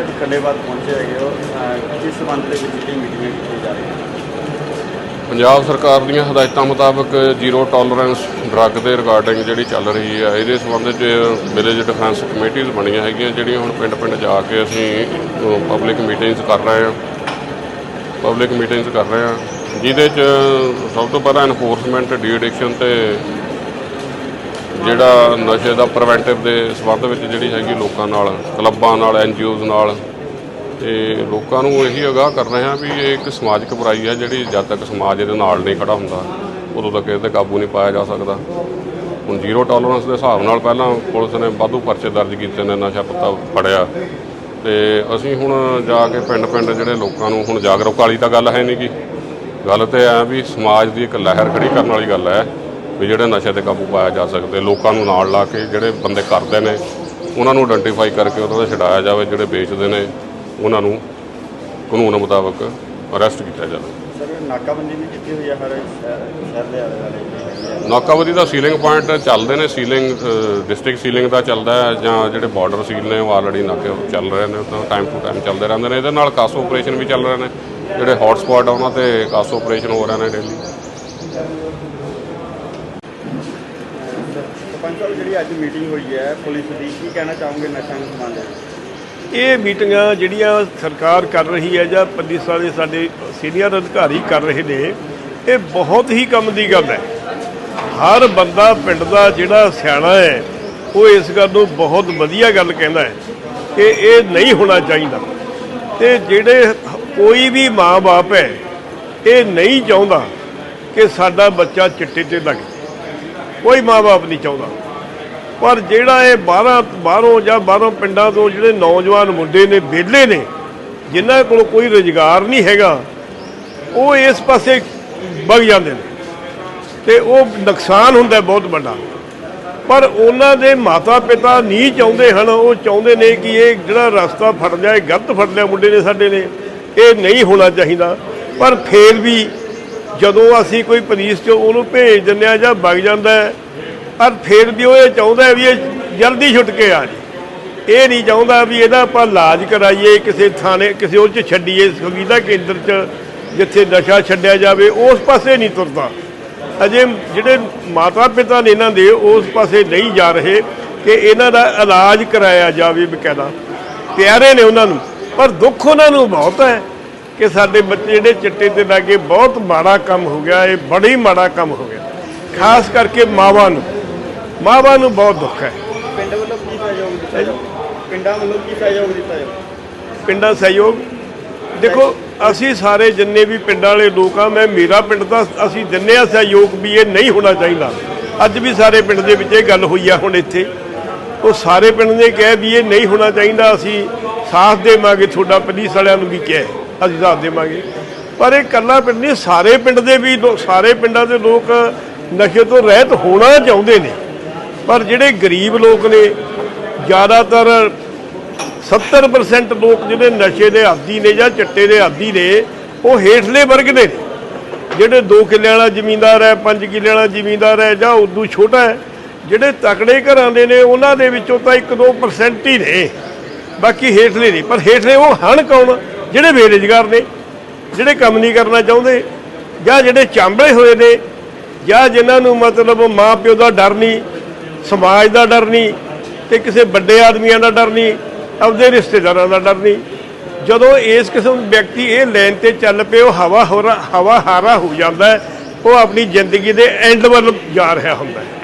Sir, ਅੱਜ ਪਹੁੰਚੇ ਹੈਗੇ ਹੋ। ਕਿਸ ਸੰਬੰਧ ਦੇ ਵਿੱਚ ਕੀ ਮੀਟਿੰਗਾਂ ਕੀਤੀਆਂ ਜਾ ਰਹੀਆਂ ਪੰਜਾਬ ਸਰਕਾਰ ਦੀਆਂ ਹਦਾਇਤਾਂ ਮੁਤਾਬਕ ਜ਼ੀਰੋ ਟੋਲਰੈਂਸ ਡਰੱਗ ਦੇ ਰਿਗਾਰਡਿੰਗ ਜਿਹੜੀ ਚੱਲ ਰਹੀ ਹੈ, ਇਹਦੇ ਸੰਬੰਧ 'ਚ ਵਿਲੇਜ ਡਿਫੈਂਸ ਕਮੇਟੀਆਂ ਬਣੀਆਂ ਹੈਗੀਆਂ, ਜਿਹੜੀਆਂ ਹੁਣ ਪਿੰਡ-ਪਿੰਡ ਜਾ ਕੇ ਅਸੀਂ ਪਬਲਿਕ ਮੀਟਿੰਗਸ ਕਰ ਰਹੇ ਹਾਂ। ਪਬਲਿਕ ਮੀਟਿੰਗਸ ਕਰ ਰਹੇ ਹਾਂ। ਜਿਹਦੇ 'ਚ ਸਭ ਤੋਂ ਪਹਿਲਾਂ ਐਨਫੋਰਸਮੈਂਟ ਡੀ ਐਡਿਕਸ਼ਨ ਤੇ ਜਿਹੜਾ ਨਸ਼ੇ ਦਾ ਪ੍ਰੀਵੈਂਟਿਵ ਦੇ ਸੰਬੰਧ ਵਿੱਚ ਜਿਹੜੀ ਹੈਗੀ ਲੋਕਾਂ ਨਾਲ, ਕਲੱਬਾਂ ਨਾਲ ਐਨਜੀਓਜ਼ ਨਾਲ, ਤੇ ਲੋਕਾਂ ਨੂੰ ਇਹੀ ਅਗਾਹ ਕਰ ਰਹੇ ਹਾਂ ਵੀ ਇਹ ਇੱਕ ਸਮਾਜਿਕ ਬੁਰਾਈ ਹੈ ਜਿਹੜੀ ਜਦ ਤੱਕ ਸਮਾਜ ਇਹਦੇ ਨਾਲ ਨਹੀਂ ਖੜਾ ਹੁੰਦਾ, ਉਦੋਂ ਤੱਕ ਇਹਦੇ ਕਾਬੂ ਨਹੀਂ ਪਾਇਆ ਜਾ ਸਕਦਾ। ਹੁਣ ਜ਼ੀਰੋ ਟੋਲਰੈਂਸ ਦੇ ਹਿਸਾਬ ਨਾਲ ਪਹਿਲਾਂ ਪੁਲਿਸ ਨੇ ਵਾਧੂ ਪਰਚੇ ਦਰਜ ਕੀਤੇ ਨੇ, ਨਸ਼ਾ ਪੱਤਾ ਫੜਿਆ। ਤੇ ਅਸੀਂ ਹੁਣ ਜਾ ਕੇ ਪਿੰਡ-ਪਿੰਡ ਜਿਹੜੇ ਲੋਕਾਂ ਨੂੰ ਹੁਣ ਜਾਗਰੂਕ ਵਾਲੀ ਤਾਂ ਗੱਲ ਹੈ ਨਹੀਂ ਗੀ ਗੱਲ ਤੇ ਐ ਵੀ ਸਮਾਜ ਦੀ ਇੱਕ ਲਹਿਰ ਖੜੀ ਕਰਨ ਵਾਲੀ ਗੱਲ ਹੈ। ਵੀ ਜਿਹੜੇ ਨਸ਼ੇ ਤੇ ਕਾਬੂ ਪਾਇਆ ਜਾ ਸਕਦੇ ਲੋਕਾਂ ਨੂੰ ਨਾਲ ਲਾ ਕੇ ਜਿਹੜੇ ਬੰਦੇ ਕਰਦੇ ਨੇ ਉਹਨਾਂ ਨੂੰ ਆਇਡੈਂਟੀਫਾਈ ਕਰਕੇ ਉਹਨਾਂ ਦਾ ਛਡਾਇਆ ਜਾਵੇ ਜਿਹੜੇ ਵੇਚਦੇ ਨੇ ਉਹਨਾਂ ਨੂੰ ਕਾਨੂੰਨ ਮੁਤਾਬਕ ਅਰੈਸਟ ਕੀਤਾ ਜਾਵੇ। ਸਰ ਨਾਕਾਬੰਦੀ ਵੀ ਕੀਤੀ ਹੋਈ ਹੈ ਹਰ ਸ਼ਹਿਰ ਸ਼ਹਿਰ ਦੇ ਆਲੇ ਦੁਆਲੇ ਜਿਹੜੀ ਹੈਗੀ ਹੈ। ਨਾਕਾਬੰਦੀ ਦਾ ਸੀਲਿੰਗ ਪੁਆਇੰਟ ਚੱਲਦੇ ਨੇ ਸੀਲਿੰਗ ਡਿਸਟ੍ਰਿਕਟ ਸੀਲਿੰਗ ਦਾ ਚੱਲਦਾ ਹੈ ਜਾਂ ਜਿਹੜੇ ਬਾਰਡਰ ਸੀਲ ਨੇ ਉਹ ਆਲਰੇਡੀ ਨਾਕੇ ਚੱਲ ਰਹੇ ਨੇ ਤਾਂ ਟਾਈਮ ਟੂ ਟਾਈਮ ਚੱਲਦੇ ਰਹਿੰਦੇ ਨੇ। ਇਹਦੇ ਨਾਲ ਕਾਸੋ ਆਪਰੇਸ਼ਨ ਵੀ ਚੱਲ ਰਹੇ ਨੇ ਜਿਹੜੇ ਹੌਟ ਸਪੌਟ ਆ ਉਹਨਾਂ ਤੇ ਕਾਸੋ ਆਪਰੇਸ਼ਨ ਹੋ ਰਹੇ ਨੇ ਡੇਲੀ ਸਰਪੰਚ ਸਾਹਿਬ, ਜਿਹੜੀ ਅੱਜ ਮੀਟਿੰਗ ਹੋਈ ਹੈ ਪੁਲਿਸ ਦੀ, ਕੀ ਕਹਿਣਾ ਚਾਹੋਗੇ ਨਸ਼ਾ ਨੂੰ ਸੰਬੰਧ? ਇਹ ਮੀਟਿੰਗਾਂ ਜਿਹੜੀਆਂ ਸਰਕਾਰ ਕਰ ਰਹੀ ਹੈ ਜਾਂ ਪੁਲਿਸ ਵਾਲੇ ਸਾਡੇ ਸੀਨੀਅਰ ਅਧਿਕਾਰੀ ਕਰ ਰਹੇ ਨੇ, ਇਹ ਬਹੁਤ ਹੀ ਕੰਮ ਦੀ ਗੱਲ ਹੈ। ਹਰ ਬੰਦਾ ਪਿੰਡ ਦਾ ਜਿਹੜਾ ਸਿਆਣਾ ਹੈ, ਉਹ ਇਸ ਗੱਲ ਨੂੰ ਬਹੁਤ ਵਧੀਆ ਗੱਲ ਕਹਿੰਦਾ ਹੈ ਕਿ ਇਹ ਨਹੀਂ ਹੋਣਾ ਚਾਹੀਦਾ। ਤੇ ਜਿਹੜੇ ਕੋਈ ਵੀ ਮਾਂ-ਬਾਪ ਹੈ, ਇਹ ਨਹੀਂ ਚਾਹੁੰਦਾ ਕਿ ਸਾਡਾ ਬੱਚਾ ਚਿੱਟੇ ਤੇ ਲੱਗੇ। ਕੋਈ ਮਾਂ-ਬਾਪ ਨਹੀਂ ਚਾਹੁੰਦਾ। ਪਰ ਜਿਹੜਾ ਇਹ ਬਾਹਰਾਂ ਬਾਹਰੋਂ ਜਾਂ ਬਾਹਰੋਂ ਪਿੰਡਾਂ ਤੋਂ ਜਿਹੜੇ ਨੌਜਵਾਨ ਮੁੰਡੇ ਨੇ, ਵਿਹਲੇ ਨੇ, ਜਿਨ੍ਹਾਂ ਕੋਲ ਕੋਈ ਰੁਜ਼ਗਾਰ ਨਹੀਂ ਹੈਗਾ, ਉਹ ਇਸ ਪਾਸੇ ਵਗ ਜਾਂਦੇ ਨੇ। ਤੇ ਉਹ ਨੁਕਸਾਨ ਹੁੰਦਾ ਬਹੁਤ ਵੱਡਾ। ਪਰ ਉਹਨਾਂ ਦੇ ਮਾਤਾ ਪਿਤਾ ਨਹੀਂ ਚਾਹੁੰਦੇ ਹਨ, ਉਹ ਚਾਹੁੰਦੇ ਨੇ ਕਿ ਇਹ ਜਿਹੜਾ ਰਸਤਾ ਫੜ ਲਿਆ ਇਹ ਗਲਤ ਫੜ ਲਿਆ ਮੁੰਡੇ ਨੇ ਸਾਡੇ ਨੇ, ਇਹ ਨਹੀਂ ਹੋਣਾ ਚਾਹੀਦਾ। ਪਰ ਫੇਰ ਵੀ ਜਦੋਂ ਅਸੀਂ ਕੋਈ ਪੁਲਿਸ 'ਚ ਉਹਨੂੰ ਭੇਜ ਦਿੰਦੇ ਆ ਜਾਂ ਵਗ ਜਾਂਦਾ ਪਰ ਫੇਰ ਵੀ ਉਹ ਇਹ ਚਾਹੁੰਦਾ ਵੀ ਇਹ ਜਲਦੀ ਛੁੱਟ ਕੇ ਆ ਜੇ ਇਹ ਨਹੀਂ ਚਾਹੁੰਦਾ ਵੀ ਇਹਦਾ ਆਪਾਂ ਇਲਾਜ ਕਰਾਈਏ, ਕਿਸੇ ਥਾਣੇ, ਕਿਸੇ ਉਹ 'ਚ ਛੱਡੀਏ, ਸੁਵਿਧਾ ਕੇਂਦਰ 'ਚ ਜਿੱਥੇ ਨਸ਼ਾ ਛੱਡਿਆ ਜਾਵੇ, ਉਸ ਪਾਸੇ ਨਹੀਂ ਤੁਰਦਾ। ਅਜੇ ਜਿਹੜੇ ਮਾਤਾ ਪਿਤਾ ਨੇ ਇਹਨਾਂ ਦੇ, ਉਸ ਪਾਸੇ ਨਹੀਂ ਜਾ ਰਹੇ ਕਿ ਇਹਨਾਂ ਦਾ ਇਲਾਜ ਕਰਾਇਆ ਜਾਵੇ ਬਕਾਇਦਾ। ਪਿਆਰੇ ਨੇ ਉਹਨਾਂ ਨੂੰ, ਪਰ ਦੁੱਖ ਉਹਨਾਂ ਨੂੰ ਬਹੁਤ ਹੈ। ਕਿ ਸਾਡੇ ਬੱਚੇ ਜਿਹੜੇ ਚਿੱਟੇ ਤੇ ਲੱਗੇ ਬਹੁਤ ਮਾੜਾ ਕੰਮ ਹੋ ਗਿਆ ਇਹ ਬੜੀ ਮਾੜਾ ਕੰਮ ਹੋ ਗਿਆ। ਖਾਸ ਕਰਕੇ ਮਾਵਾਂ ਨੂੰ। ਮਾਵਾਂ ਨੂੰ ਬਹੁਤ ਦੁੱਖ ਹੈ। ਪਿੰਡ ਵੱਲੋਂ ਕੀ ਸਹਿਯੋਗ ਦਿੱਤਾ ਜਾਊ? ਪਿੰਡਾਂ ਵੱਲੋਂ ਕੀ ਸਹਿਯੋਗ ਦਿੱਤਾ ਜਾਊ? ਪਿੰਡਾਂ ਸਹਿਯੋਗ? ਦੇਖੋ ਅਸੀਂ ਸਾਰੇ ਜਿੰਨੇ ਵੀ ਪਿੰਡਾਂ ਵਾਲੇ ਲੋਕ ਆ ਮੈਂ ਮੇਰਾ ਪਿੰਡ ਦਾ ਅਸੀਂ ਦਿੰਨੇ ਆ ਸਹਿਯੋਗ ਵੀ ਇਹ ਨਹੀਂ ਹੋਣਾ ਚਾਹੀਦਾ। ਅੱਜ ਵੀ ਸਾਰੇ ਪਿੰਡ ਦੇ ਵਿੱਚ ਇਹ ਗੱਲ ਹੋਈ ਆ ਹੁਣ ਇੱਥੇ। ਉਹ ਸਾਰੇ ਪਿੰਡ ਨੇ ਕਿਹਾ ਵੀ ਇਹ ਨਹੀਂ ਹੋਣਾ ਚਾਹੀਦਾ ਅਸੀਂ ਸਾਥ ਦੇਵਾਂਗੇ ਤੁਹਾਡਾ ਪੁਲਿਸ ਵਾਲਿਆਂ ਨੂੰ ਵੀ ਕਿਹਾ ਅਸੀਂ ਸਾਥ ਦੇਵਾਂਗੇ। ਪਰ ਇਹ ਇਕੱਲਾ ਪਿੰਡ ਨਹੀਂ, ਸਾਰੇ ਪਿੰਡ ਦੇ ਵੀ ਲੋ- ਸਾਰੇ ਪਿੰਡਾਂ ਦੇ ਲੋਕ ਨਸ਼ੇ ਤੋਂ ਰਹਿਤ ਹੋਣਾ ਚਾਹੁੰਦੇ ਨੇ। ਪਰ ਜਿਹੜੇ ਗਰੀਬ ਲੋਕ ਨੇ, ਜ਼ਿਆਦਾਤਰ 70% ਲੋਕ ਜਿਹੜੇ ਨਸ਼ੇ ਦੇ ਆਦੀ ਨੇ ਜਾਂ ਚਿੱਟੇ ਦੇ ਆਦੀ ਨੇ, ਉਹ ਹੇਠਲੇ ਵਰਗ ਦੇ ਨੇ। ਜਿਹੜੇ 2 ਕਿੱਲੇ ਵਾਲਾ ਜ਼ਮੀਂਦਾਰ ਹੈ 5 ਕਿੱਲੇ ਵਾਲਾ ਜ਼ਮੀਂਦਾਰ ਹੈ ਜਾਂ ਉਦੋਂ ਛੋਟਾ ਹੈ, ਜਿਹੜੇ ਤਕੜੇ ਘਰਾਂ ਦੇ ਨੇ, ਉਹਨਾਂ ਦੇ ਵਿੱਚੋਂ ਤਾਂ 1-2% ਹੀ ਨੇ। ਬਾਕੀ ਹੇਠਲੇ ਨਹੀਂ, ਪਰ ਹੇਠਲੇ ਉਹ ਹਨ ਕੌਣ? ਜਿਹੜੇ ਬੇਰੁਜ਼ਗਾਰ ਨੇ, ਜਿਹੜੇ ਕੰਮ ਨਹੀਂ ਕਰਨਾ ਚਾਹੁੰਦੇ, ਜਾਂ ਜਿਹੜੇ ਚਾਂਬਲੇ ਹੋਏ ਨੇ, ਜਾਂ ਜਿਨ੍ਹਾਂ ਨੂੰ ਮਤਲਬ ਮਾਂ ਪਿਓ ਦਾ ਡਰ ਨਹੀਂ, ਸਮਾਜ ਦਾ ਡਰ ਨਹੀਂ, ਤੇ ਕਿਸੇ ਵੱਡੇ ਆਦਮੀਆਂ ਦਾ ਡਰ ਨਹੀਂ, ਆਪਦੇ ਰਿਸ਼ਤੇਦਾਰਾਂ ਦਾ ਡਰ ਨਹੀਂ, ਜਦੋਂ ਇਸ ਕਿਸਮ ਵਿਅਕਤੀ ਇਹ ਲੈਣ ਤੇ ਚੱਲ ਪਏ, ਉਹ ਹਵਾ ਹੋਰਾ ਹਵਾ ਹਾਰਾ ਹੋ ਜਾਂਦਾ ਉਹ ਆਪਣੀ ਜ਼ਿੰਦਗੀ ਦੇ ਐਂਡ ਵੱਲ ਜਾ ਰਿਹਾ ਹੁੰਦਾ ਹੈ।